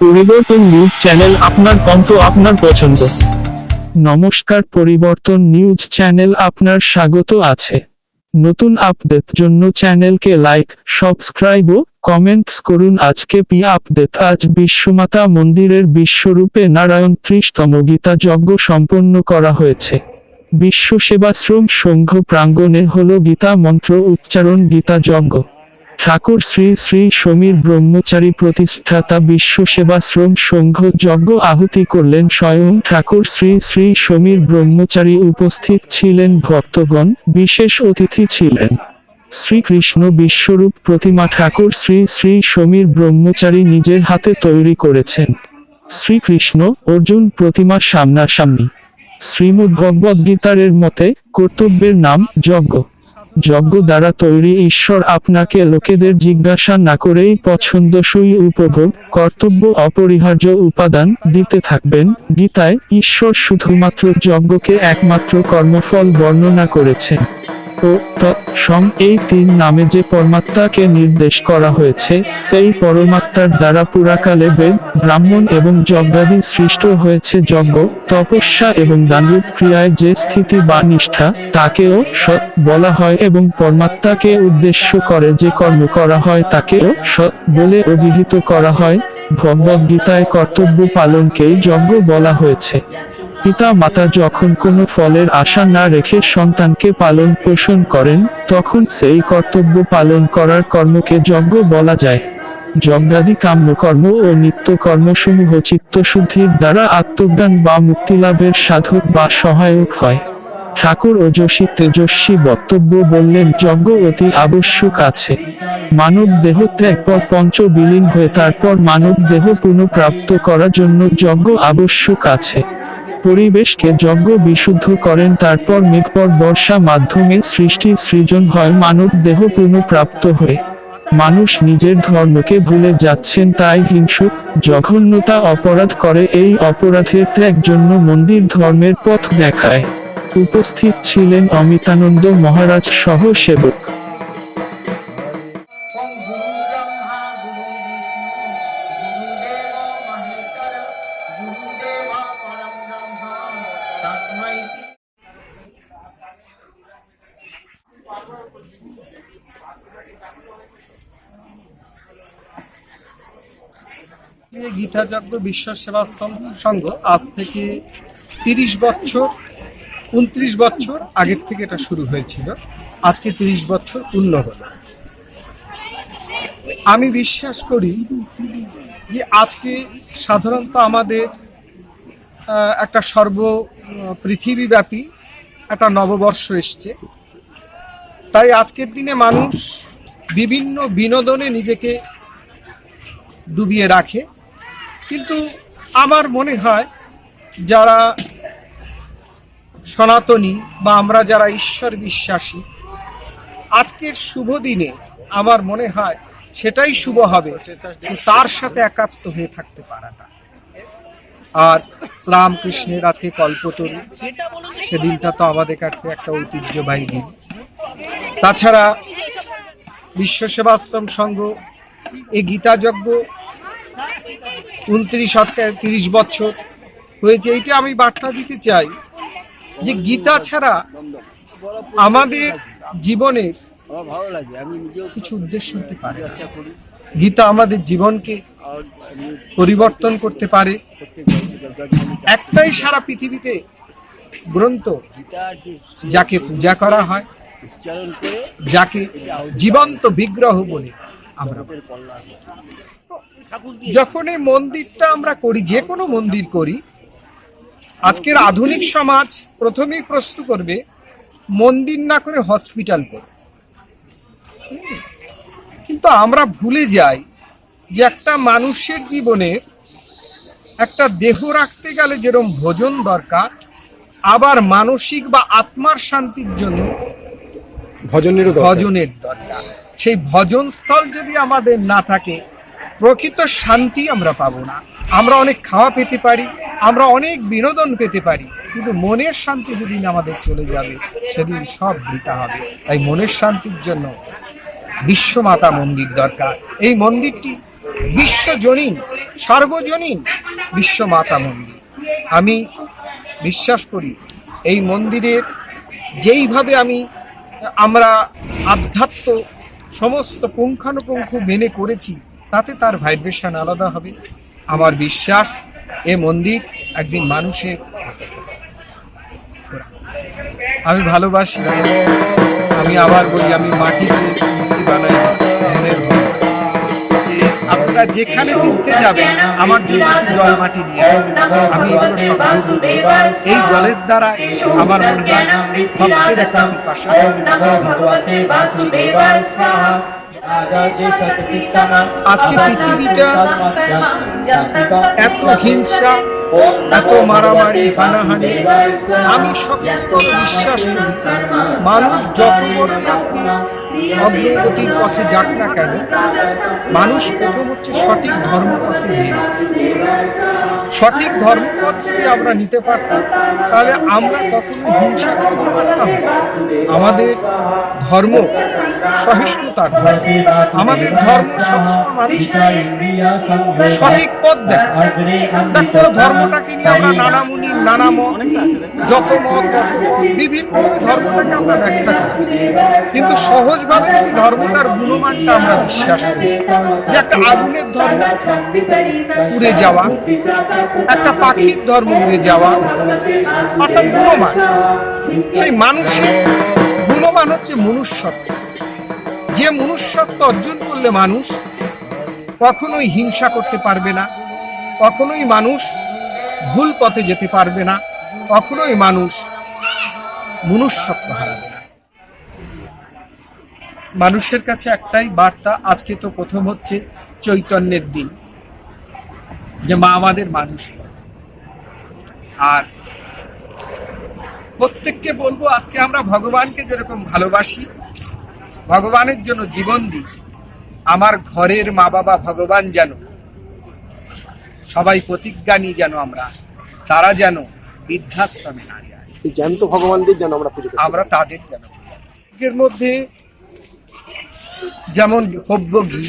পরিবর্তন news channel আপনার কণ্ঠ আপনার পছন্দ। নমস্কার, পরিবর্তন নিউজ চ্যানেল আপনার স্বাগত আছে। নতুন আপডেট জন্য চ্যানেলকে লাইক, সাবস্ক্রাইব ও কমেন্টস করুন। আজকে পি আপডেট, আজ বিশ্বমাতা মন্দিরের বিশ্বরূপে নারায়ণ ত্রিশতম গীতা যজ্ঞ সম্পন্ন করা হয়েছে। বিশ্ব সেবাশ্রম সংঘ প্রাঙ্গণে হল গীতা মন্ত্র উচ্চারণ, গীতা যজ্ঞ। ঠাকুর শ্রী শ্রী সমীর ব্রহ্মচারী প্রতিষ্ঠাতা বিশ্ব সেবাশ্রম সংঘ যজ্ঞ আহুতি করলেন স্বয়ং ঠাকুর শ্রী শ্রী সমীর ব্রহ্মচারী উপস্থিত ছিলেন ভক্তগণ, বিশেষ অতিথি ছিলেন। শ্রীকৃষ্ণ বিশ্বরূপ প্রতিমা ঠাকুর শ্রী শ্রী সমীর ব্রহ্মচারী নিজের হাতে তৈরি করেছেন। শ্রীকৃষ্ণ অর্জুন প্রতিমা সামনাসামনি। শ্রীমদ্ ভগবদ্গীতারের মতে কর্তব্যের নাম যজ্ঞ। যজ্ঞ দ্বারা তৈরি ঈশ্বর আপনাকে লোকেদের জিজ্ঞাসা না করেই পছন্দসই উপভোগ, কর্তব্য, অপরিহার্য উপাদান দিতে থাকবেন। গীতায় ঈশ্বর শুধুমাত্র যজ্ঞকে একমাত্র কর্মফল বর্ণনা করেছেন। ও এই তিন নামে যে পরমাত্মাকে নির্দেশ করা হয়েছে, সেই পরমাত্মার দ্বারা পুরাকালে বেদ, ব্রাহ্মণ এবং যজ্ঞাদি সৃষ্ট হয়েছে যজ্ঞ, তপস্যা এবং দানরূপ ক্রিয়ায় যে স্থিতি বা নিষ্ঠা, তাকেও সৎ বলা হয় এবং পরমাত্মাকে উদ্দেশ্য করে যে কর্ম করা হয় তাকেও সৎ বলে অভিহিত করা হয়। ভগবদ্গীতায় কর্তব্য পালনকেই যজ্ঞ বলা হয়েছে। পিতা মাতা যখন কোনো ফলের আশা না রেখে সন্তানকে পালন পোষণ করেন, তখন সেই কর্তব্য পালন করার কর্মকে যজ্ঞ বলা যায়। যজ্ঞাদি কাম্যকর্ম ও নিত্য কর্মসমূহ চিত্তশুদ্ধির দ্বারা আত্মজ্ঞান বা মুক্তিলাভের সাধক বা সহায়ক হয়। ঠাকুর ওজস্বী তেজস্বী বক্তব্য বললেন, যজ্ঞ অতি আবশ্যক আছে। মানব দেহ ত্যাগ পর পঞ্চ বিলীন হয়ে তারপর মানব দেহ পুনঃপ্রাপ্ত করার জন্য যজ্ঞ আবশ্যক আছে। পরিবেশকে যজ্ঞ বিশুদ্ধ করেন, তারপর মেঘপর বর্ষা মাধ্যমে সৃষ্টি সৃজন হয়, মানব দেহ পুনঃপ্রাপ্ত হয়ে। মানুষ নিজের ধর্মকে ভুলে যাচ্ছেন, তাই হিংসুক জঘন্যতা অপরাধ করে, এই অপরাধের ত্যাগ জন্য মন্দির ধর্মের পথ দেখায়। উপস্থিত ছিলেন অমিতানন্দ মহারাজ সহ সেবক গীতাযজ্ঞ বিশ্ব সেবা সং- সংঘ আজ থেকে তিরিশ বছর, উনত্রিশ বছর আগের থেকে এটা শুরু হয়েছিল। আজকে তিরিশ বছর পূর্ণ হলো। আমি বিশ্বাস করি যে আজকে সাধারণত আমাদের একটা সর্ব পৃথিবীব্যাপী একটা নববর্ষ এসছে। তাই আজকের দিনে মানুষ বিভিন্ন বিনোদনে নিজেকে ডুবিয়ে রাখে। কিন্তু আমার মনে হয় যারা সনাতনী বা আমরা যারা ঈশ্বর বিশ্বাসী, আজকের শুভ দিনে আমার মনে হয় সেটাই শুভ হবে তার সাথে একাত্ম হয়ে থাকতে পারাটা। আর শ্রীরামকৃষ্ণের আজকে কল্পতরু, সেদিনটা তো আমাদের কাছে একটা ঐতিহ্যবাহী দিন। তাছাড়া বিশ্ব সেবাশ্রম সংঘ, এই গীতাযজ্ঞ উনত্রিশ আজকে তিরিশ বছর হয়েছে। এইটা আমি বার্তা দিতে চাই যে গীতা ছাড়া আমাদের জীবনে কিছু উদ্দেশ্য হতে পারে গীতা আমাদের জীবনকে পরিবর্তন করতে পারে। একটাই সারা পৃথিবীতে গ্রন্থ যাকে পূজা করা হয় যাকে জীবন্ত বিগ্রহ বলে আমরা। যখন এই মন্দিরটা আমরা করি যে কোনো মন্দির করি আজকের আধুনিক সমাজ প্রথমেই প্রশ্ন করবে মন্দির না করে হসপিটাল করে। কিন্তু আমরা ভুলে যাই যে একটা মানুষের জীবনে একটা দেহ রাখতে গেলে যেরকম ভোজন দরকার আবার মানসিক বা আত্মার শান্তির জন্য দরকার। ভজনের দরকার। সেই ভজন স্থল যদি আমাদের না থাকে, প্রকৃত শান্তি আমরা পাবো না। আমরা অনেক খাওয়া পেতে পারি, আমরা অনেক বিনোদন পেতে পারি, কিন্তু মনের শান্তি যেদিন আমাদের চলে যাবে, সেদিন সব বৃথা হবে। তাই মনের শান্তির জন্য বিশ্বমাতা মন্দির দরকার। এই মন্দিরটি বিশ্বজনীন সার্বজনীন বিশ্ব মাতা মন্দির। আমি বিশ্বাস করি, এই মন্দিরের যেইভাবে আমি আমরা আধ্যাত্ম সমস্ত পুঙ্খানুপুঙ্খ মেনে করেছি, তাতে তার ভাইব্রেশন আলাদা হবে। আমার বিশ্বাস, এ মন্দির একদিন মানুষের আমি ভালোবাসি। আমি আবার বলি, আমি মাটি বানাই, মনের আপনারা যেখানে তীর্থে যাবেন আমার জন্য জল মাটি নিয়ে। আমি এগুলো সব এই জলের দ্বারা আমার মনে হয় ভক্তের একটা পিপাসা আজকে পৃথিবীটা এত হিংসা এত মারামারি হানাহানি। আমি সবচেয়ে বিশ্বাস করি। মানুষ যত বড় আজকে অগ্রগতির পথে যাক না কেন, মানুষ প্রথম হচ্ছে সঠিক ধর্মপথে নিয়ে সঠিক ধর্মপথ যদি আমরা নিতে পারতাম, তাহলে আমরা কখনো হিংসা করতে পারতাম আমাদের ধর্ম সহিষ্ণুতার। আমাদের ধর্ম সবসময় সঠিক পথ দেখো ধর্মটাকে নিয়ে আমরা নানা মুনি নানা মত যত মত তত বিভিন্ন ধর্মটাকে আমরা ব্যাখ্যা করছি। কিন্তু সহজভাবে যদি ধর্মটার গুণমানটা আমরা বিশ্বাস করি। যে একটা আগুনের ধর্ম উড়ে যাওয়া, একটা পাখির ধর্ম উড়ে যাওয়া, অর্থাৎ গুণমান। সেই মানুষের গুণমান হচ্ছে মনুষ্যত্ব। যে মনুষ্যত্ব অর্জন করলে মানুষ কখনোই হিংসা করতে পারবে না, কখনোই মানুষ ভুল পথে যেতে পারবে না, কখনোই মানুষ মনুষ্যত্ব হারাবে মানুষের কাছে একটাই বার্তা আজকে তো প্রথম হচ্ছে চৈতন্যের দিন। যে মা আমাদের মানুষ। আর প্রত্যেককে বলব আজকে আমরা ভগবানকে যেরকম ভালোবাসি ভগবানের জন্য জীবন দিই আমার ঘরের মা বাবা ভগবান যেন সবাই প্রতিজ্ঞা নিই যেন আমরা তারা যেন বৃদ্ধাশ্রমে না যায়। জ্যান্ত ভগবানদের যেন আমরা আমরা তাদের যেন মধ্যে যেমন হব্য ঘি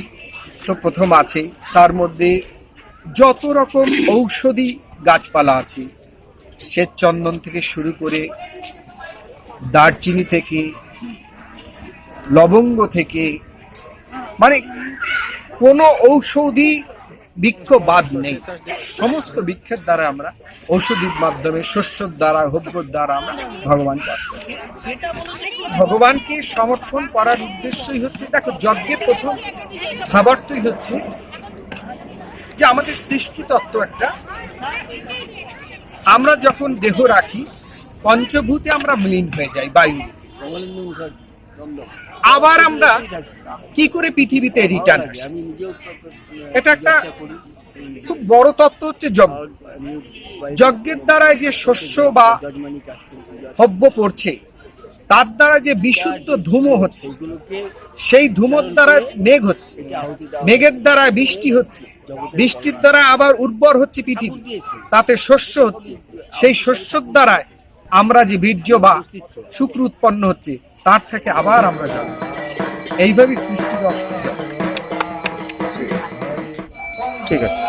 তো প্রথম আছে, তার মধ্যে যত রকম ঔষধি গাছপালা আছে শ্বেত চন্দন থেকে শুরু করে দারচিনি থেকে, লবঙ্গ থেকে মানে কোনো ঔষধি বৃক্ষ বাদ নেই। সমস্ত বৃক্ষের দ্বারা আমরা ঔষধির মাধ্যমে, শস্যর দ্বারা হব্যর দ্বারা আমরা ভগবানকে ভগবানকে সমর্থন করার উদ্দেশ্যই হচ্ছে, দেখো যজ্ঞের প্রথম ভাবার্থই হচ্ছে যে আমাদের সৃষ্টি তত্ত্ব একটা। আমরা যখন দেহ রাখি, পঞ্চভূতে আমরা মিলীন হয়ে যাই, বায়ু। আবার আমরা কি করে পৃথিবীতে রিটার্ন এটা একটা খুব বড় তত্ত্ব হচ্ছে যজ্ঞ। যজ্ঞের দ্বারা যে শস্য বা হব্য পড়ছে, তার দ্বারা যে বিশুদ্ধ ধুমো হচ্ছে, সেই ধুমোর দ্বারা মেঘ হচ্ছে, মেঘের দ্বারা বৃষ্টি হচ্ছে, বৃষ্টির দ্বারা আবার উর্বর হচ্ছে পৃথিবী, তাতে শস্য হচ্ছে। সেই শস্যর দ্বারা আমরা যে বীর্য বা শুক্র উৎপন্ন হচ্ছে তার থেকে আবার আমরা পাচ্ছি। এইভাবেই সৃষ্টি জন্ম। ঠিক আছে।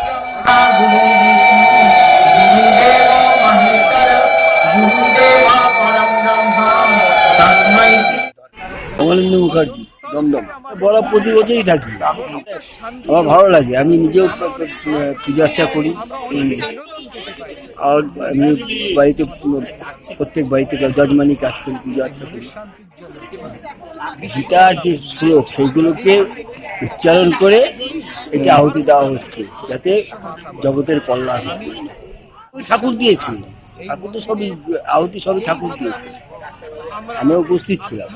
অমলেন্দু মুখার্জি, দমদম। বড় প্রতি বছরই থাকি। আমার ভালো লাগে। আমি নিজেও পুজো আর্চা করি। আর আমি বাড়িতে প্রত্যেক বাড়িতে যজমানি কাজ করি, পুজো আর্চা করি। গীতার যে শ্লোক, সেইগুলোকে উচ্চারণ করে এটা আহুতি দেওয়া হচ্ছে, যাতে জগতের কল্যাণ হয়। ঠাকুর দিয়েছে। ঠাকুর তো সবই, আহুতি সবই ঠাকুর দিয়েছে। আমিও উপস্থিত ছিলাম।